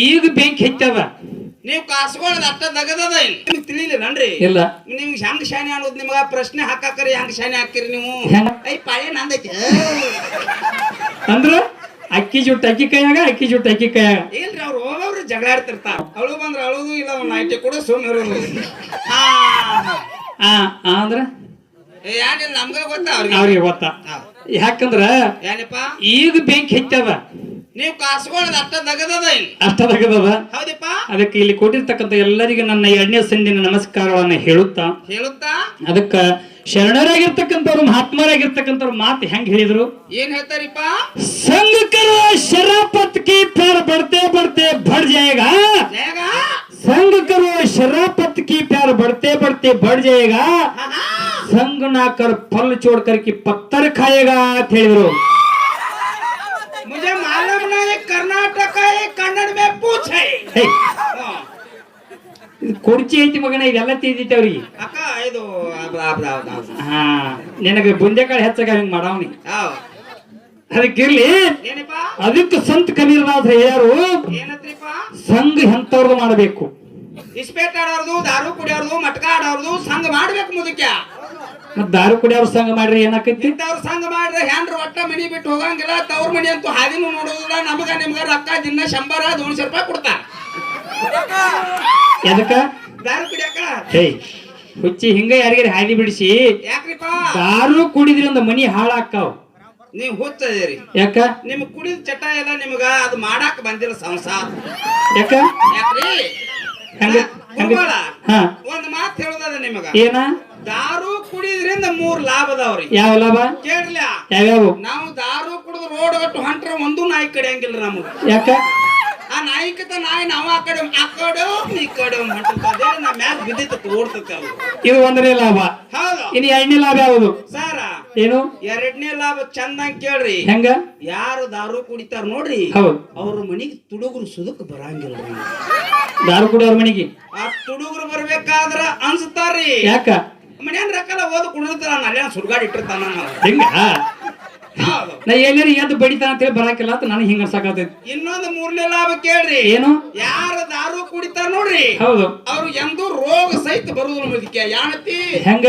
ಈಗ ಬೆಂಕಿ ಹೆಚ್ಚದ ನೀವು ಕಾಸ್ಕೊಳ್ಳೋದು ಅಷ್ಟ ದಗದದ ಇಲ್ಲಿ. ನಿಮ್ಗೆ ತಿಳಿಲಿಲ್ಲನ್ರಿ ಇಲ್ಲ. ನಿಮ್ಗೆ ಹೆಂಗ್ ಶಾನೆ ಅನ್ನೋದು ನಿಮ್ಗ ಪ್ರಶ್ನೆ ಹಾಕಾಕರಿ ಹೆಂಗ್ ಶಾನೆ ಹಾಕಿರಿ ನೀವು? ಹೆಂಗ? ಐ ಪಾಳೆ ನಂದೈತಿ. ಅಂದ್ರ ಅಕ್ಕಿ ಜುಟ್ಟು ಅಕ್ಕಿ ಕೈಯಾಗ ಅಕ್ಕಿ ಜುಟ್ಟು ಅಕ್ಕಿ ಕೈಯಾಗ. ಇಲ್ರಿ ಅವ್ರು ಹೋಗೋರು ಜಗಳ ಆಡ್ತಿರ್ತಾರ. ಅಳು ಬಂದ್ರ ಅಳುದು ಇಲ್ಲ ಒಂದ್ ನೈಟಿ ಕೂಡ ಸುಮ್ಮನೆ ಇರೋದು ಹಾ. ಆ ಆ ಅಂದ್ರ? ಏ, ನಮ್ಗ ಗೊತ್ತ ಅವ್ರಿಗೆ? ಅವ್ರಿಗೆ ಗೊತ್ತ. ಯಾಕಂದ್ರ ಏನಪ್ಪ ಈಗ ಬೆಂಕಿ ಹೆಚ್ಚದ ನೀವು ಕಾಸ್ಕೊಳ್ಳೋದು ಅಷ್ಟ ನಗದದ ಇಲ್ಲಿ. ಹೌದಪ್ಪ? ಅದಕ್ಕೆ ಇಲ್ಲಿ ಕೊಟ್ಟಿರ್ತಕ್ಕಂಥ ಎಲ್ಲರಿಗೂ ನನ್ನ ಎರಡನೇ ಸಂಧಿನ ನಮಸ್ಕಾರಗಳನ್ನು ಹೇಳುತ್ತಾ ಹೇಳುತ್ತಾ? ಅದಕ್ಕ ಶರಣರಾಗಿರ್ತಕ್ಕಂಥವ್ರು ಮಹಾತ್ಮರಾಗಿರ್ತಕ್ಕಂಥವ್ರು ಮಾತು ಹೆಂಗ್ ಹೇಳಿದ್ರು? ಏನ್ ಹೇಳ್ತಾರಿಪ್ಪ? ಸಂಘಕರ ಶರಾಪತ್ಕಿ ಪ್ಯಾರ ಬಡ್ತೆ ಬಡ್ತೆ ಬಡ್ ಜಯಗ. ಸಂಘಕರ ಶರಾಪತ್ಕಿ ಪ್ಯಾರ ಬಡ್ತೆ ಬಡ್ತೆ ಬಡ್ ಜಯಗ. ಸಂಘನಾಕರ್ ಪಲ್ ಫಲ್ ಪತ್ತರ್ ಖಾಯೇಗ ಅಂತ ಹೇಳಿದ್ರು. ಕನ್ನಡ ಕುರ್ಚಿ ಐತಿ ಮಗನ ಇದೆಲ್ಲ ತಿದ್ದಿತ್ತವ್ರಿ ಅಕ್ಕ ಇದು ಹಾ ನಿನಗೆ ಬುಂದೆಕಾಳು ಹೆಚ್ಚಾಗ ಹಿಂಗ್ ಮಾಡವ್ನಿ. ಅದಕ್ಕಿರ್ಲಿ ಅದಕ್ಕೆ ಸಂತ ಕಬೀರ್ನಾಥ ಯಾರು ಸಂಘ ಎಂತವ್ರದ್ದು ಮಾಡಬೇಕು. ಇಸ್ಪೇಟ್ ಆಡೋರ್ದು ದಾರು ಕುಡಿಯೋರ್ದು ಮಟ್ಕ ಆಡೋರ್ದು ಸಂಘ ಮಾಡ್ಬೇಕು ಮುದಕ್ಯ. ಮತ್ ದಾರು ಕುಡಿಯವ್ರ ಸಂಘ ಮಾಡ್ರಿ ಏನಾಕೈತಿ ಇಂಥವ್ರ ಸಂಘ ಮಾಡ್ರಿ ಹೆಂಡ್ರ ಒಟ್ಟ ಮನಿ ಬಿಟ್ಟು ಹೋಗಂಗಿಲ್ಲ ತವ್ರ ಮನಿ ಅಂತೂ ಹಾದಿನೂ ನೋಡೋದಿಲ್ಲ ನಮಗ ನಿಮ್ಗ ರೊಕ್ಕ ದಿನ ಶಂಬರ ದೋನ್ಶೆ ರೂಪಾಯಿ ಕೊಡ್ತಾರ. ಎದಕ್ಕ? ದಾರು ಕುಡಿಯಕ್ಕ? ಹೇ ಹುಚ್ಚಿ ಹಿಂಗ ಯಾರಿಗಾರ ಹಾದಿ ಬಿಡಿಸಿ? ಯಾಕ್ರಿಪ್ಪ? ದಾರು ಕುಡಿದ್ರಿಂದ ಮನಿ ಹಾಳಾಕ್ಕಾವ್ ನೀವ್ ಹುಚ್ಚದಿರಿ. ಯಾಕ? ನಿಮ್ ಕುಡಿದ ಚಟ ಎಲ್ಲ ನಿಮ್ಗ ಅದು ಮಾಡಾಕ ಬಂದಿಲ್ಲ ಸಂಸಾರ. ಯಾಕ? ಯಾಕ್ರಿ? ಹಂಗ ಹಂಗ ಹಾ. ಒಂದ್ ಮಾತು ಹೇಳೋದದ ನಿಮಗ. ಏನ? ದಾರು ಕುಡಿದ್ರಿಂದ ಮೂರ್ ಲಾಭ ಅದಾವ್ರಿ. ಯಾವ ಲಾಭ? ಕೇಳ್ಲ? ಯಾವ್ಯಾವ? ನಾವು ದಾರು ಕುಡಿದು ರೋಡ್ ಒಟ್ಟು ಹೊಂಟ್ರ ಒಂದು ನಾಯಿ ಕಡಿಯಂಗಿಲ್ಲ ನಮಗ. ಯಾಕ? ಆ ನಾಯಿಕತ ನಾಯಿ ನಾವ ಆ ಕಡೆ ಆ ಕಡೆ ಈ ಕಡೆ ಹೊಂಟದ ನಮ್ಮ ಮ್ಯಾಗ ಬಿದ್ದಿತ್ತು ತೋರ್ತತೆ ಅದು ಇದು ಒಂದನೇ ಲಾಭ. ಹೌದು. ಇನ್ನು ಎರಡನೇ ಲಾಭ ಯಾವುದು? ಸಾರ ಏನು? ಎರಡನೇ ಲಾಭ ಚಂದಂಗ್ ಕೇಳ್ರಿ. ಹೆಂಗ? ಯಾರು ದಾರು ಕುಡಿತಾರ ನೋಡ್ರಿ. ಹೌದು. ಅವ್ರ ಮನಿಗೆ ತುಡುಗರು ಸುದುಕ್ ಬರಂಗಿಲ್ಲ ದಾರು ಕುಡಿಯೋರ್ ಮನಿಗೆ? ಆ ತುಡುಗರು ಬರ್ಬೇಕಾದ್ರ ಅನ್ಸುತ್ತಾರ್ರಿ ಯಾಕ? ಮನ್ಯಾನ ರೊಕ್ಕಲ್ಲ ಓದು ಕುಡಿರ್ತಾರ ಅಲ್ಲೇ ಸುರ್ಗಾಡಿ ಇಟ್ಟಿರ್ತಾನ ಹಿಂಗ? ಹೆಂಗ ಹೌದು. ನಾ ಏನೇನು ಎದ್ದು ಬಡಿತಾನ ಅಂತೇಳಿ ಬರಕಿಲ್ಲ ಅಂತ ನನಗೆ ಹಿಂಗ ಸಾಕಾತೈತಿ ಇನ್ನೊಂದು ಮೂರನೇ ಲಾಭ ಕೇಳ್ರಿ. ಏನು? ಯಾರು ದಾರು ಕುಡಿತಾರ ನೋಡ್ರಿ. ಹೌದು. ಅವ್ರು ಎಂದೂ ರೋಗ ಸಹಿತ ಬರುದಿಲ್ಲ ಮುದಕ್ಕೆ ಯಾಣತಿ? ಹೆಂಗ?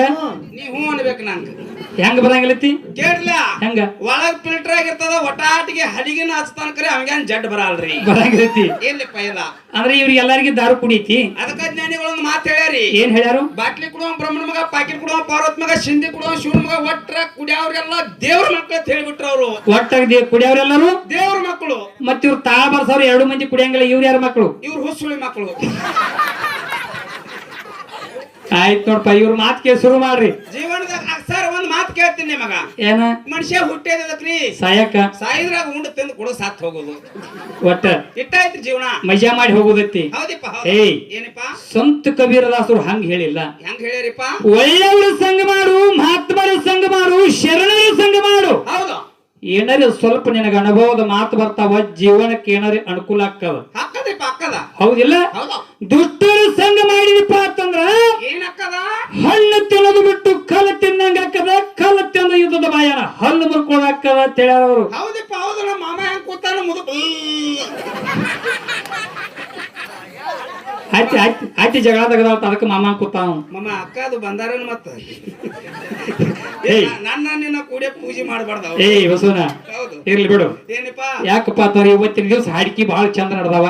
ನೀ ಹ್ಞೂ ಅನ್ಬೇಕು ನಂಗ. ಹೆಂಗ ಬರಂಗಿಲ್ಲತಿ ಕೇಳ್ಲ ಹೆಂಗ? ಒಳಗ್ ಫಿಲ್ಟರ್ ಆಗಿರ್ತದ ಒಟಾಟಿಗೆ ಹಲಿಗಿನ ಹಚ್ತಾನ ಕರೆ ಅವಂಗೇನ್ ಜಡ್ ಬರಲ್ರಿ? ಬರಂಗಿಲ್ಲತಿ ಏನ್ಲಿ ಪೈಲ. ಅಂದ್ರೆ ಇವ್ರಿಗೆ ಎಲ್ಲಾರಿಗೆ ದಾರು ಕುಡಿತಿ ಅದಕ್ಕ ಜ್ಞಾನಿಗಳೊಂದು ಮಾತು ಹೇಳ್ಯಾರಿ. ಏನ್ ಹೇಳ್ಯಾರು? ಬಾಟ್ಲಿ ಕುಡುವ ಬ್ರಹ್ಮಣ ಮಗ ಪಾಕಿಟ್ ಕುಡುವ ಪಾರ್ವತ್ ಮಗ ಸಿಂಧಿ ಕುಡುವ ಶಿವನ ಮಗ ಒಟ್ರ ಕುಡಿಯವ್ರೆಲ್ಲ ದೇವ್ರ ಮಕ್ಳು ಅಂತ ಹೇಳ್ಬಿಟ್ರು ಅವ್ರು. ಒಟ್ಟಾಗಿ ದೇ- ಕುಡಿಯೋರೆಲ್ಲರೂ ದೇವ್ರ ಮಕ್ಕಳು ಮತ್ತೆ ಇವ್ರು ತಾ ಬರ್ಸವ್ರು ಎರಡು ಮಂದಿ ಕುಡಿಯಂಗಿಲ್ಲ ಇವ್ರು ಯಾರ ಮಕ್ಕಳು ಇವ್ರು ಹುಸುಳಿ ಮಕ್ಕಳು ಆಯ್ತು ನೋಡಪ್ಪ ಇವ್ರ ಮಾತು ಕೇಳಿ ಶುರು ಮಾಡ್ರಿ. ಜೀವನದಾಗ ಸರ್ ಒಂದ್ ಮಾತು ಕೇಳ್ತೀನಿ ನಿಮಗ. ಏನ? ಮನುಷ್ಯ ಹುಟ್ಟೇದ್ರಿ ಸಾಯಕ ಸಾಯಿದ್ರಾಗ ಉಂಡ ತಿಂದು ಕೂಡ ಸಾತ್ ಹೋಗೋದು. ಒಟ್ಟ? ಇಟ್ಟಾಯ್ತು ಜೀವನ? ಮಜಾ ಮಾಡಿ ಹೋಗುದೈತಿ. ಹೌದಿಪ್ಪ ಏ ಏಯ್. ಏನಪ್ಪ? ಸಂತ ಕಬೀರದಾಸರು ಹಂಗ ಹೇಳಿಲ್ಲ. ಹೆಂಗ್ ಹೇಳಿರಿಪ್ಪ? ಒಳ್ಳೆಯವರು ಸಂಘ ಮಾಡು ಮಹಾತ್ಮರ ಸಂಘ ಮಾಡು ಶರಣರ ಸಂಘ ಮಾಡು. ಹೌದು. ಏನಾರ ಸ್ವಲ್ಪ ನಿನಗ ಅನುಭವದ ಮಾತು ಬರ್ತಾವ ಜೀವನಕ್ಕೆ ಏನಾರ ಅನುಕೂಲ ಆಗ್ತಾವ ಹೌದಿಲ್ಲ? ದುಷ್ಟರು ದುಷ್ಟರ ಸಂಘ ಮಾಡಿದಪ್ಪ ಕಲ್ಲು ತಿಂದ ಯುದ್ಧದ ಬಾಯನ ಹಲ್ಲು ಮುರ್ಕೊಳ್ಳೋದ್ ಹಾಕದ ಅಂತ ಹೇಳ್ಯಾರ ಅವರು. ಹೌದಪ್ಪ ಹೌದು ನಮ್ಮ ಮಾಮ ಹೆಂಗ್ ಕೂತಾನ ಮುದುಕ ಆಯ್ತಿ ಆಯ್ತಿ ಆಯ್ತಿ ಜಗಳ ತೆಗದಾವ ಅದಕ್ಕೆ ಮಾಮ ಕೂತಾವ ಮಾಮ ಅಕ್ಕ ಅದು ಬಂದಾರನ್ ಮತ್ತ? ಏಯ್. ನನ್ನ ನಿನ್ನ ಕೂಡೆ ಪೂಜೆ ಮಾಡಬಾರ್ದ ಏಯ್ ಬಸವನ ಹೌದು. ಇರ್ಲಿ ಬಿಡು. ಏನಪ್ಪ? ಯಾಕಪ್ಪ ಅಂತಂದ್ರೆ ಇವತ್ತಿನ ದಿವಸ ಹಾಡಿಕೆ ಬಹಳ ಚಂದ ನಡೆದಾವ.